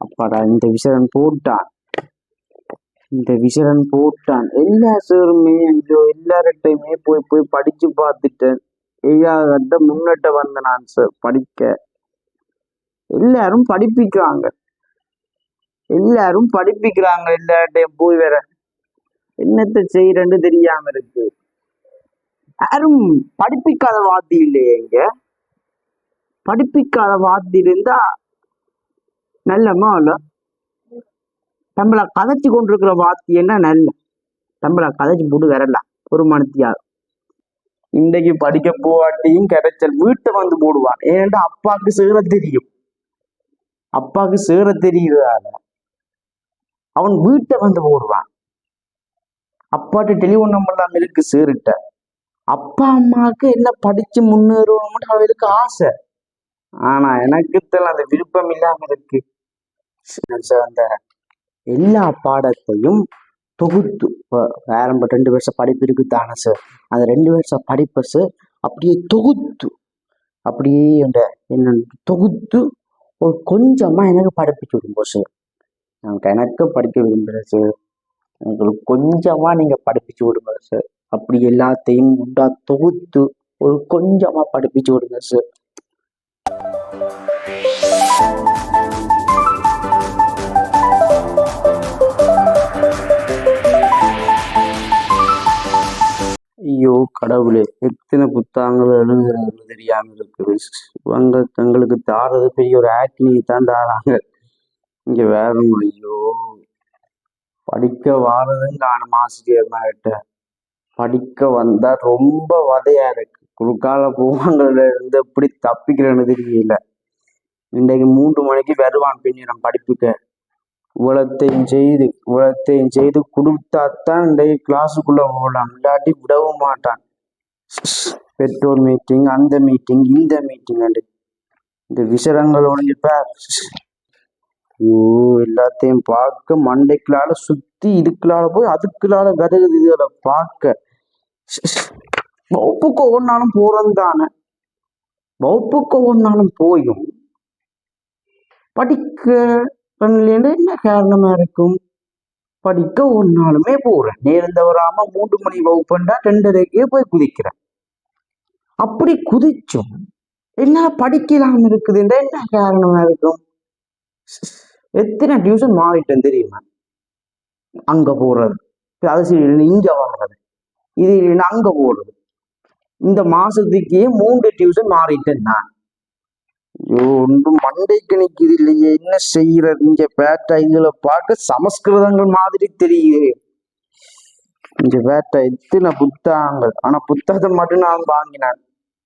அப்பாடா இந்த விசரன் போட்டான். இந்த விசரன் போட்டான். எல்லா சேருமே ஐயோ எல்லார்கிட்டையுமே போய் போய் படிச்சு பார்த்துட்டேன். ஐயாட்ட முன்னட்ட வந்த நான் சார் படிக்க. எல்லாரும் படிப்பிக்கிறாங்க. எல்லாரும் படிப்பிக்கிறாங்க எல்லார்ட்டையும் போய் வேற என்னத்த செய்யறேன்னு தெரியாம இருக்கு. யாரும் படிப்பிக்காத வாத்தி இல்லையே இங்க. படிப்பிக்காத வாத்தி இருந்தா நல்லமா இல்ல நம்மளை கதைச்சு கொண்டிருக்கிற வாத்தியன்னா நல்ல. நம்மளை கதைச்சு போட்டு வரலாம் ஒரு மனத்தியார் இன்றைக்கு படிக்க போவாட்டியும் கிடைச்சல் வீட்டை வந்து போடுவான் ஏன்டா அப்பாவுக்கு சேர தெரியும்? அப்பாவுக்கு சேர தெரியுறதால அவன் வீட்டை வந்து போடுவான் அப்பாட்ட டெலிஃபோன் நம்பர்லாம் இருக்கு சேருட்ட? அப்பா அம்மாவுக்கு எல்லாம் படிச்சு முன்னேறணும்னு அவளுக்கு ஆசை. ஆனா எனக்கு தெரியல அந்த விருப்பம் இல்லாம இருக்கு. சார், அந்த எல்லா பாடத்தையும் தொகுத்து இப்போ ஆரம்ப ரெண்டு வருஷம் படிப்பு இருக்கு தானே சார் அந்த ரெண்டு வருஷம் படிப்பை சார் அப்படியே தொகுத்து அப்படியே அந்த என்ன தொகுத்து ஒரு கொஞ்சமாக எனக்கு படிப்பிச்சு விடுங்க சார் நான் எனக்கு படிக்க விரும்புகிறேன் சார் எங்களுக்கு கொஞ்சமாக நீங்கள் படிப்பிச்சு விடுங்க சார் அப்படி எல்லாத்தையும் உண்டா தொகுத்து ஒரு கொஞ்சமாக படிப்பிச்சு விடுங்க சார் ஐயோ கடவுளே எத்தனை புத்தகங்கள் எழுதுறது தெரியாம இருக்குது. இவங்க தங்களுக்கு தாரது பெரிய ஒரு ஆக்டிங் தான் தாராங்க. இங்க வேற ஐயோ படிக்க வாரதும் காணும் ஆசிரியர்கிட்ட படிக்க வந்தா ரொம்ப வதையா இருக்கு. குறுக்கால பூவங்கள்ல இருந்து எப்படி தப்பிக்கிறேன்னு தெரியல. இன்றைக்கு மூன்று மணிக்கு வருவான் பின்னிடம் படிப்புக்க. உலத்தையும் செய்து உலத்தையும் செய்து கொடுத்தாத்தான் இன்றைக்கு கிளாஸுக்குள்ள போகலாம். இல்லாட்டி விடவும் மாட்டான். பெற்றோர் மீட்டிங் அந்த மீட்டிங் இந்த மீட்டிங் இந்த விசரங்கள் ஒழிஞ்சு ஓ ஐயோ எல்லாத்தையும் பார்க்க மண்டைக்குள்ளால சுத்தி இதுக்குள்ளால போய் அதுக்குள்ளால விதகுது இதை பார்க்க. வகுப்புக்கு ஒவ்வொன்றாலும் போறது தானே வகுப்புக்கு ஒவ்வொன்றாலும் போயும். படிக்க பண்ணலேன்னு என்ன காரணமா இருக்கும்? படிக்க ஒரு நாளுமே போறேன். நேர்ந்த வராம மூன்று மணி வகுப்புண்டா ரெண்டரைக்கே போய் குதிக்கிறேன். அப்படி குதிச்சும் என்ன படிக்கலாம் இருக்குதுன்ற என்ன காரணமா இருக்கும்? எத்தனை டியூஷன் மாறிட்டேன் தெரியுமா? அங்க போறது. அது சரி இங்க வர்றது இது இல்லைன்னா அங்க போறது. இந்த மாசத்துக்கே மூன்று டியூஷன் மாறிட்டேன் நான். ஐயோ ஒன்றும் மண்டைக்கு நிக்குது இல்லையே என்ன செய்யறது இங்க பேட்டா இதுல பார்க்க சமஸ்கிருதங்கள் மாதிரி தெரியுது. இங்க பேட்டா எத்தனை புத்தகங்கள்? ஆனா புத்தகத்தை மட்டும் நான் வாங்கினேன்.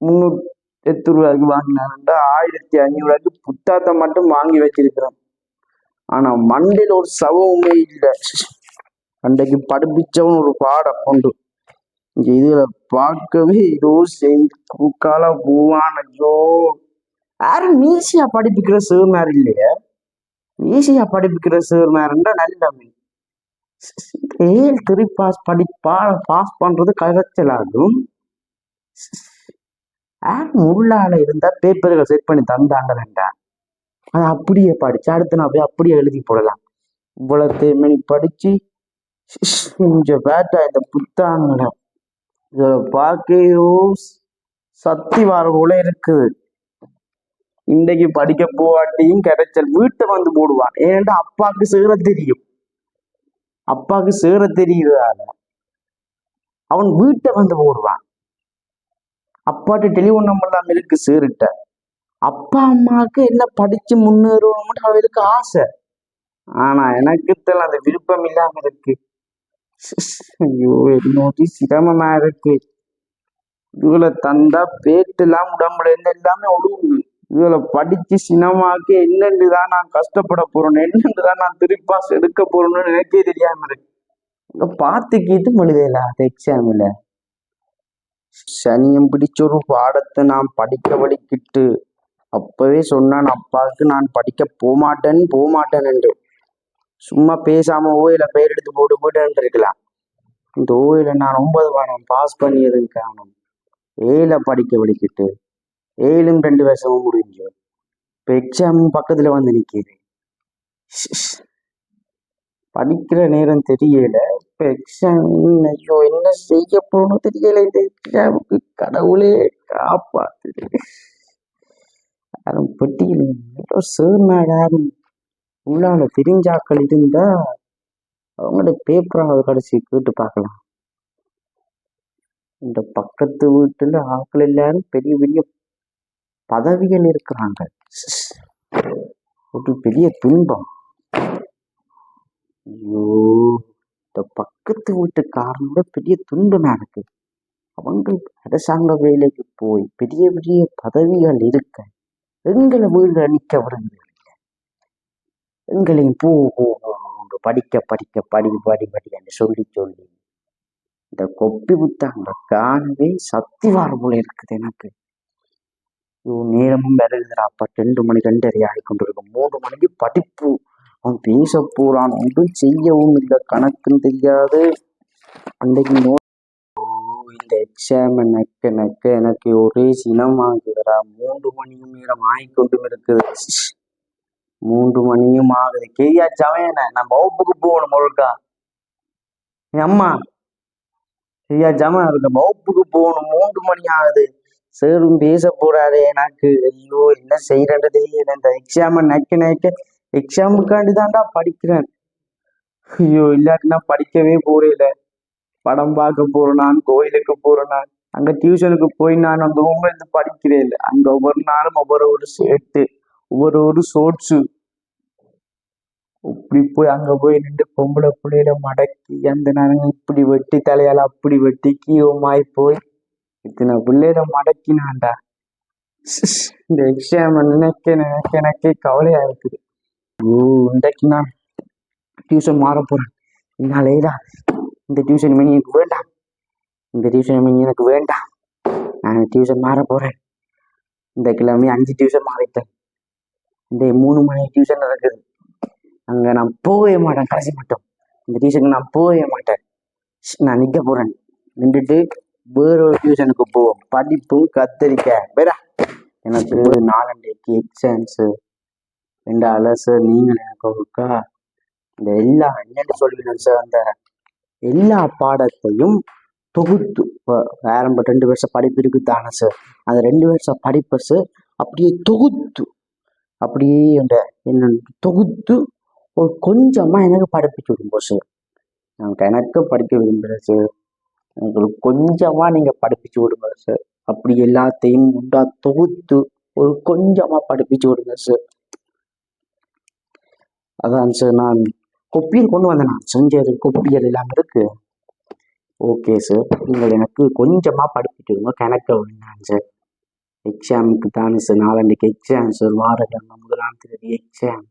முன்னூத்தி எட்டு ரூபாய்க்கு வாங்கினேன். ஆயிரத்தி ஐநூறு ரூபாய்க்கு புத்தகத்தை மட்டும் வாங்கி வச்சிருக்கிறேன். ஆனா மண்டையில ஒரு சவமுமே இல்லை. அன்றைக்கு படிப்பிச்சவன் ஒரு பாடம் உண்டு. இங்க இதுல பார்க்கவே ஏதோ செய்தி பூக்கால பூவான் ஐயோ யாரும் ஈஸியா படிப்பிக்கிற சார் மாதிரி இல்லையே. ஈஸியா படிப்பிக்கிற சார் மாதிரிண்டா நல்ல ஏழு திரு பாஸ் படி பாஸ் பண்றது கரைச்சலாகும். யாரும் உள்ளால இருந்தா பேப்பர்கள் செட் பண்ணி தந்தாங்க அதை அப்படியே படிச்சு அடுத்து நான் போய் அப்படியே எழுதி போடலாம். இவ்வளவு மணி படிச்சு கொஞ்சம் பேட்டா இந்த புத்தகங்களை இதை பார்க்கையோ சக்தி வர போல இருக்குது. இன்றைக்கு படிக்க போவாட்டியும் கிடைச்சல் வீட்டை வந்து போடுவான். ஏன்டா அப்பாவுக்கு சேர தெரியும்? அப்பாவுக்கு சேர தெரியுறதால அவன் வீட்டை வந்து போடுவான். அப்பாட்ட டெலிஃபோன் நம்பர்லாம் இருக்கு சேருட்ட. அப்பா அம்மாவுக்கு எல்லாம் படிச்சு முன்னேறணும்னு அவளுக்கு ஆசை. ஆனா எனக்கு தெரியல அந்த விருப்பம் இல்லாம இருக்கு. ஐயோ என்னோட சிரமமா இருக்கு. இதுல தந்தா பேட்டெல்லாம் உடம்புல இருந்து எல்லாமே ஒழுகுது. இதுல படிச்சு சினமாக்கி என்னென்று தான் நான் கஷ்டப்பட போறேன் என்னென்று தான் நான் திருப்பாஸ் எடுக்க போறேன்னு எனக்கே தெரியாம இருக்கு. இங்க பார்த்துக்கிட்டு மொழிதேல அந்த எக்ஸாம்ல சனியம் பிடிச்ச ஒரு பாடத்தை நான் படிக்க படிக்கிட்டு அப்பவே சொன்னான் அப்பாவுக்கு நான் படிக்க போமாட்டேன் போமாட்டேன் என்று. சும்மா பேசாம ஓயில பெயர் எடுத்து போட்டு போயிட்டு இருக்கலாம். இந்த ஓயில நான் ஒன்பது பாடம் பாஸ் பண்ணியதுக்கு காரணம் ஏல படிக்க படிக்கிட்டு ஏழும் ரெண்டு வருஷமும் முடிஞ்சு இப்போ எக்ஸாம் பக்கத்தில் வந்து நிற்கிது படிக்கிற நேரம் தெரியல இப்போ எக்ஸாம் ஐயோ என்ன செய்ய போகணும் தெரியல இந்த எக்ஸாமுக்கு கடவுளே காப்பாத்து அதுவும் பெட்டியில் சேர்னா உள்ளால தெரிஞ்சாக்கள் இருந்தா அவங்களோட பேப்பராக கடைசி கேட்டு பார்க்கலாம் இந்த பக்கத்து வீட்டுல ஆக்கள் எல்லாரும் பெரிய பெரிய பதவிகள் இருக்கிறாங்க. ஒரு பெரிய துன்பம். ஐயோ இந்த பக்கத்து வீட்டுக்காரனோட பெரிய துன்பம் நடக்குது அவங்க அரசாங்க வேலைக்கு போய் பெரிய பெரிய பதவிகள் இருக்க எங்களை வீடு நிக்க விடுங்க எங்களையும் பூ போகணும் படிக்க படிக்க படி படி படி என்று சொல்லி சொல்லி இந்த கொப்பி புத்தாங்க காணவே சக்தி வாரமுள்ள போல இருக்குது எனக்கு. ஐயோ, நேரமும் விரலுதுடாப்பா ரெண்டு மணி ரெண்டரை ஆகி கொண்டிருக்கும். மூன்று மணிக்கு படிப்பு. அவன் பேச போறான். ஒன்றும் செய்யவும் இல்லை. கணக்கும் தெரியாது. அன்றைக்கு நோ இந்த எக்ஸாம் நக்க நக்க எனக்கு ஒரே சினமாகுதுடா. மூன்று மணியும் நேரம் ஆகிக்கொண்டும் இருக்குது. மூன்று மணியும் ஆகுது. கேரியா சமையன நான் வகுப்புக்கு போகணும் முழுக்கா அம்மா. சரியா ஜம இருக்க வகுப்புக்கு போகணும். மூன்று மணி ஆகுது. சேரும் பேச போறாரு எனக்கு. ஐயோ என்ன செய்யறது தெரியல இந்த எக்ஸாம் நக்க நக்க எக்ஸாமுக்காண்டி தான்டா படிக்கிறேன். ஐயோ இல்லாட்டினா படிக்கவே போறேல. படம் பார்க்க போறேன் நான் கோயிலுக்கு போறேன் நான். அங்க டியூஷனுக்கு போய் நான் அந்த ரூம்ல இருந்து படிக்கிறேன். இல்ல அங்க ஒவ்வொரு நாளும் ஒவ்வொரு ஒரு ஷர்ட்டு ஒவ்வொரு ஒரு ஷோட்ஸு இப்படி போய் அங்க போய் நின்று பொம்பளை பிள்ளையில மடக்கி அந்த நானுங்க இப்படி வெட்டி தலையால அப்படி வெட்டி கீவமாய் போய் இத்தனை பிள்ளையில மடக்கினான்டா. இந்த எக்ஸாம் நினைக்க நினைக்க எனக்கே கவலையா இருக்குது ஓ இன்றைக்கு நான் டியூஷன் மாற போறேன். என்னாலேடா இந்த டியூஷன் மணி எனக்கு வேண்டாம். இந்த டியூஷன் மணி எனக்கு வேண்டாம். நான் டியூஷன் மாற போறேன். இந்த கிழமை அஞ்சு டியூஷன் மாறிட்டேன். இந்த மூணு மணி டியூஷன் இருக்குது அங்க நான் போகவே மாட்டேன் கடைசி மட்டும். இந்த டியூஷனுக்கு நான் போகவே மாட்டேன். நான் நிற்க போறேன். நின்றுட்டு வேற ஒரு டியூஷனுக்கு போவோம். படிப்பு கத்தரிக்க. வேறா. எனக்கு நாலண்டைக்கு எக்ஸாம்ஸு ரெண்டு அலசு நீங்கள் எனக்கு ஒருக்கா? இந்த எல்லா என்னென்னு சொல்லுவீங்க சார் அந்த எல்லா பாடத்தையும் தொகுத்து. இப்போ ஆரம்ப ரெண்டு வருஷம் படிப்பு இருக்குது தானே சார் அந்த ரெண்டு வருஷம் படிப்பை சார் அப்படியே தொகுத்து. அப்படியே அந்த என்ன தொகுத்து ஒரு கொஞ்சமாக எனக்கு படிப்பிச்சு விடுங்க சார் எனக்கு எனக்கு படிக்க விரும்புகிறேன் சார் உங்களுக்கு கொஞ்சமா நீங்க படிப்பிச்சு விடுங்க சார் அப்படி எல்லாத்தையும் உண்டா தொகுத்து ஒரு கொஞ்சமா படிப்பிச்சு விடுங்க சார் அதான் சார் நான் கொப்பியல் கொண்டு வந்தேன். நான் செஞ்சது கொப்பியல் எல்லாம் இருக்கு. ஓகே சார் நீங்கள் எனக்கு கொஞ்சமா படிப்பிச்சு விடுங்க. கணக்க சார் எக்ஸாமுக்கு தானே சார் நாலண்டைக்கு எக்ஸாம் சார் வாரக்கிழமை முதலாம் தேதி எக்ஸாம்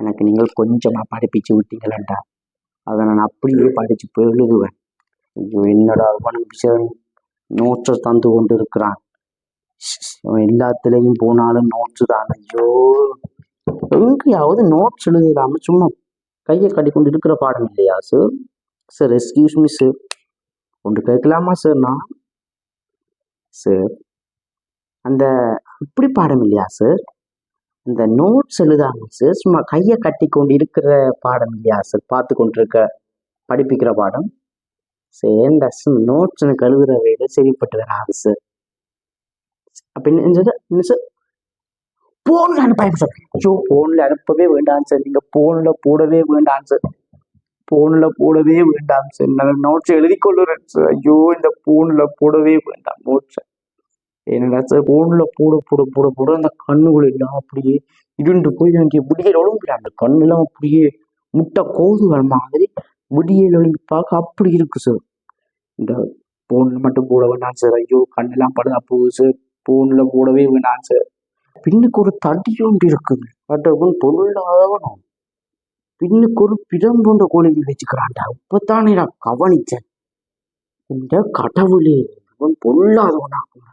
எனக்கு நீங்கள் கொஞ்சமா படிப்பிச்சு விட்டீங்களா அதை நான் அப்படியே படிச்சு போய் எழுதுவேன். ஐயோ என்னடா அவனுக்கு நோட்ஸை தந்து கொண்டு இருக்கிறான் அவன் எல்லாத்துலேயும் போனாலும் நோட்ஸு தான். ஐயோ எங்கேயாவது நோட்ஸ் எழுதிடாம சும்மா கையை கட்டி கொண்டு இருக்கிற பாடம் இல்லையா sir sir excuse me sir ஒன்று கேட்கலாமா சார் நான்? சார் அந்த இப்படி பாடம் இல்லையா சார் இந்த நோட்ஸ் எழுதாம சார் சும்மா கையை கட்டி கொண்டு இருக்கிற பாடம் இல்லையா சார் பார்த்து கொண்டிருக்க படிப்பிக்கிற பாடம்? சரி இந்த நோட்ஸ் வேலை சரிப்பட்டு வராது சார் அப்படின்னு சார் போன்ல அனுப்பாங்க சார் ஐயோ போன்ல அனுப்பவே வேண்டாம் சார் நீங்க போன்ல போடவே வேண்டாம் சார் போன்ல போடவே வேண்டாம் சார் நான் நோட்ஸ் எழுதி கொள்ளுறேன் சார் ஐயோ இந்த போன்ல போடவே வேண்டாம் நோட்ஸ் என்னடா சார் போன்ல போட போட போட போட அந்த கண்ணுகள் எல்லாம் அப்படியே இருண்டு போய் எனக்கு விடியல் ஒழுங்குல அந்த கண்ணெல்லாம் அப்படியே முட்டை கோதுகள் மாதிரி விடியல் ஒழுங்கு பார்க்க அப்படி இருக்கு சார் இந்த போன் மட்டும் போட வேண்டாம் சார் ஐயோ கண்ணெல்லாம் படுதா. போகுது சார் போன்ல போடவே வேண்டாம் சார் பின்னுக்கு ஒரு தடி ஒன்று இருக்குது. அட்டவன் பொருளாதவனும் பின்னுக்கு ஒரு பிரம்புண்ட கோழிகள் வச்சுக்கிறான்டா. இப்பத்தானே நான் கவனிச்சேன். இந்த கடவுளே அவன் பொருளாதவனாகும்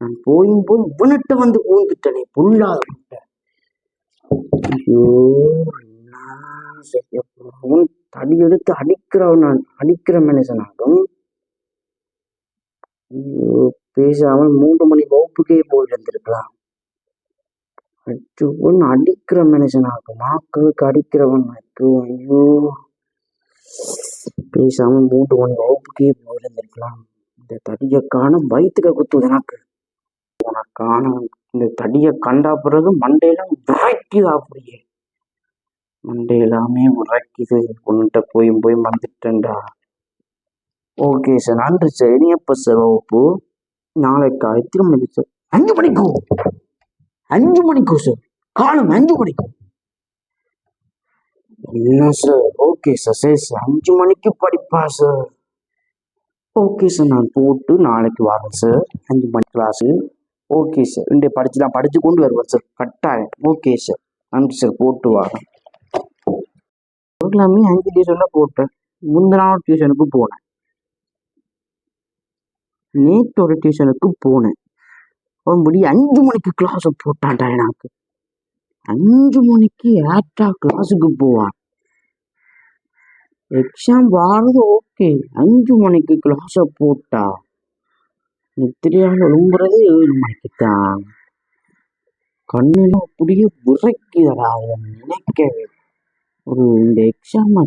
நான் போயும் போய் இவனிட்ட வந்து போய்கிட்டனே பொருளாதவன்கிட்ட ஐயோ என்ன செய்ய தடி எடுத்து அடிக்கிறவன் நான் அடிக்கிற மனுஷனாகும். ஐயோ பேசாமல் மூன்று மணி வகுப்புக்கே போயிருந்திருக்கலாம் அச்சுவன் அடிக்கிற மனுஷனாக்கு மாக்களுக்கு அடிக்கிறவன் ஐயோ ஐயோ. பேசாமல் மூன்று மணி வகுப்புக்கே போயிருந்திருக்கலாம் இந்த தடியை காண வயிற்றுல குத்துது எனக்கு. உனக்கான இந்த தடியை கண்டா பிறகு மண்டையெல்லாம் உரைக்குது அப்படியே. மண்டையெல்லாமே உரைக்குது. உன்கிட்ட போய் போய் வந்துட்டேன்டா. ஓகே சார் நன்றி சார். இனி எப்போ சார் வகுப்பு நாளைக்கா எத்தனை மணிக்கு சார். அஞ்சு மணிக்கு? அஞ்சு மணிக்கு சார்? காலம் அஞ்சு மணிக்கு. என்ன சார்? ஓகே சார் சரி சார். அஞ்சு மணிக்கு படிப்பா சார். ஓகே சார் நான் போட்டு நாளைக்கு வரேன் சார். அஞ்சு மணி கிளாஸு ஓகே சார். இன்றைய படிச்சு நான் படித்து கொண்டு வருவேன் சார். கட்டாயம். Okay sir. நன்றி சார். போட்டு வரேன். எல்லாமே அஞ்சு டியூஷனில் போட்டேன். முந்தின நாள் டியூஷனுக்கு போனேன். நேற்று ஒரு டியூஷனுக்கு போனேன் மறுபடி அஞ்சு மணிக்கு கிளாஸை போட்டான்டா எனக்கு. அஞ்சு மணிக்கு ஏட்டா கிளாஸுக்கு போவான். எக்ஸாம் வாரது ஓகே அஞ்சு மணிக்கு கிளாஸை போட்டா. நித்திரியாக எழும்புறது ஏழு மணிக்கு தான் கண்ணில் அப்படியே உரைக்குதடா அதை நினைக்கவே. ஒரு இந்த எக்ஸாமை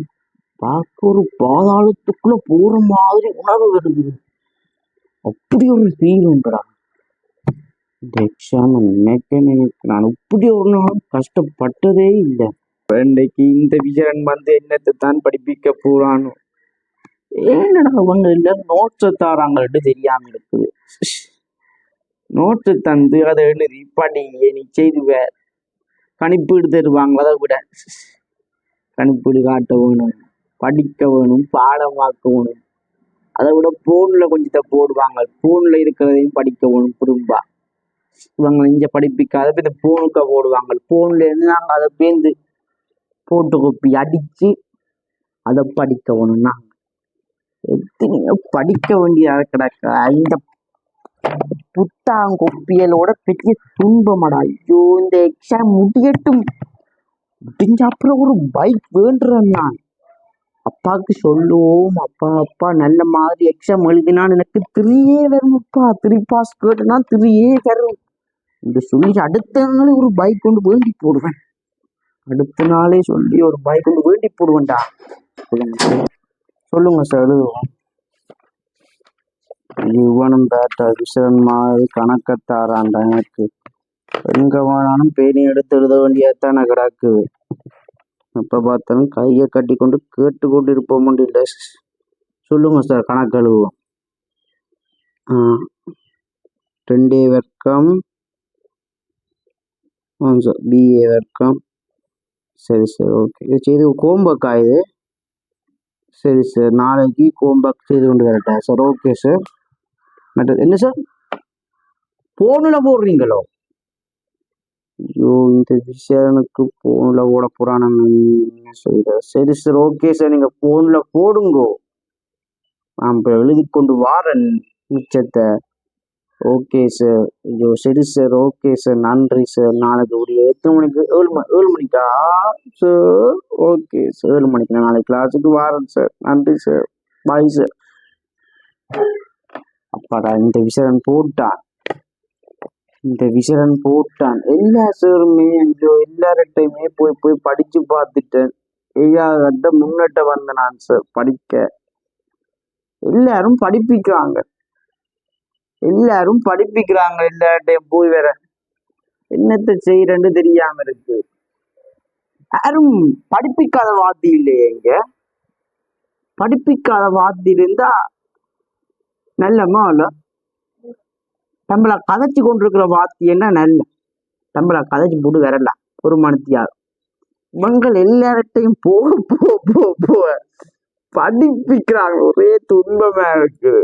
பார்க்க ஒரு பாதாளத்துக்குள்ள போற மாதிரி உணர்வு வருது. அப்படி ஒரு ஃபீல் உண்டுடா. இந்த எக்ஸாம் நினைக்க நினைக்க நான் இப்படி ஒரு நாள் கஷ்டப்பட்டதே இல்லை. இன்றைக்கு இந்த விஜயன் வந்து என்னத்தை தான் படிப்பிக்க போறானோ? ஏன்னடா அவங்க எல்லாரும் நோட்ஸை தாராங்கள்ட்டு தெரியாம இருக்குது. நோட்டு தந்து அதை எழுதி படி நீ செய்துவ. கணிப்பீடு தருவாங்க அதை விட. கணிப்பீடு காட்ட வேணும் படிக்க வேணும் பாடமாக்க வேணும். அதை விட போன்ல கொஞ்சத்தை போடுவாங்க. போன்ல இருக்கிறதையும் படிக்க வேணும் திரும்ப இவங்க இங்க படிப்பிக்காத இந்த போனுக்க போடுவாங்க. போன்ல இருந்து நாங்க அதை பேந்து போட்டு கொப்பி அடிச்சு அதை படிக்க வேணும் எத்தனையோ படிக்க வேண்டியதாக கிடக்க. இந்த புத்தாங்கொப்பியலோட பெரிய துன்பமடா. ஐயோ இந்த எக்ஸாம் முடியட்டும். முடிஞ்ச அப்புறம் ஒரு பைக் வேண்டுறேன் நான். அப்பாவுக்கு சொல்லுவோம். அப்பா அப்பா நல்ல மாதிரி எக்ஸாம் எழுதினான் எனக்கு திரியே வரும் த்ரீ பாஸ் கேட்டுனா திரியே வரும். என்று சொல்லி அடுத்த நாளே ஒரு பைக் கொண்டு வேண்டி போடுவேன். அடுத்த நாளே சொல்லி ஒரு பைக் கொண்டு வேண்டி போடுவேன்டா. சொல்லுங்க சார் சொல்லுங்க சார் எழுதுவோம் பேட்டா கிஷன் மாதிரி கணக்கத்தாரான்டா எனக்கு. எங்க வேணாலும் பேணி எடுத்து எழுத வேண்டியதானே கிடக்குது எப்போ பார்த்தாலும் கையை கட்டி கொண்டு கேட்டு கொண்டு இருப்போம் இல்லை. சொல்லுங்க சார் கணக்கு ஆ, ரெண்டே வர்க்கம் ஆமாம் சார் பிஏ வர்க்கம் சரி சார் ஓகே இது செய்து கோம்பக்கா இது. சரி சார் நாளைக்கு கோம்பக் செய்து கொண்டு வரட்டா சார் ஓகே சார் மற்றது என்ன சார் ஃபோனில் போடுறீங்களோ? ஐயோ இந்த விஷயனுக்கு ஃபோனில் ஓட புராணம் என்ன செய்யுது சரி சார் ஓகே சார் நீங்கள் ஃபோனில் போடுங்கோ. நான் இப்போ எழுதி கொண்டு வாரேன் மிச்சத்தை. ஓகே சார் ஐயோ சரி சார் ஓகே சார் நன்றி சார் நாளைக்கு ஒரு எத்தனை மணிக்கு ஏழு மணி ஏழு மணிக்கா? சார் ஓகே சார் ஏழு மணிக்கு நான் நாளைக்கு கிளாஸுக்கு வாரேன் சார் நன்றி சார் பாய் சார் அப்பாடா இந்த விஷயம் போட்டான் இந்த விசரன் போட்டான். எல்லா சாருமே ஐயோ எல்லார்கிட்டையுமே போய் போய் படிச்சு பார்த்துட்டேன். ஐயாகிட்ட முன்னிட்ட வந்த நான் சார் படிக்க. எல்லாரும் படிப்பிக்கிறாங்க. எல்லாரும் படிப்பிக்கிறாங்க எல்லார்ட்டையும் போய் வேற. என்னத்தை செய்யறன்னு தெரியாம இருக்கு. யாரும் படிப்பிக்காத வாத்தி இல்லையே இங்க. படிப்பிக்காத வாத்தி இருந்தா நல்லமா இல்லை நம்மள கதைச்சு கொண்டிருக்கிற வாத்தியன்னா நல்ல. நம்மள கதைச்சு போட்டு வரல ஒரு இவங்கள் எல்லார்ட்டையும் போக போ போ போ. படிப்பிக்கிறாங்க. ஒரே துன்பமா இருக்கு.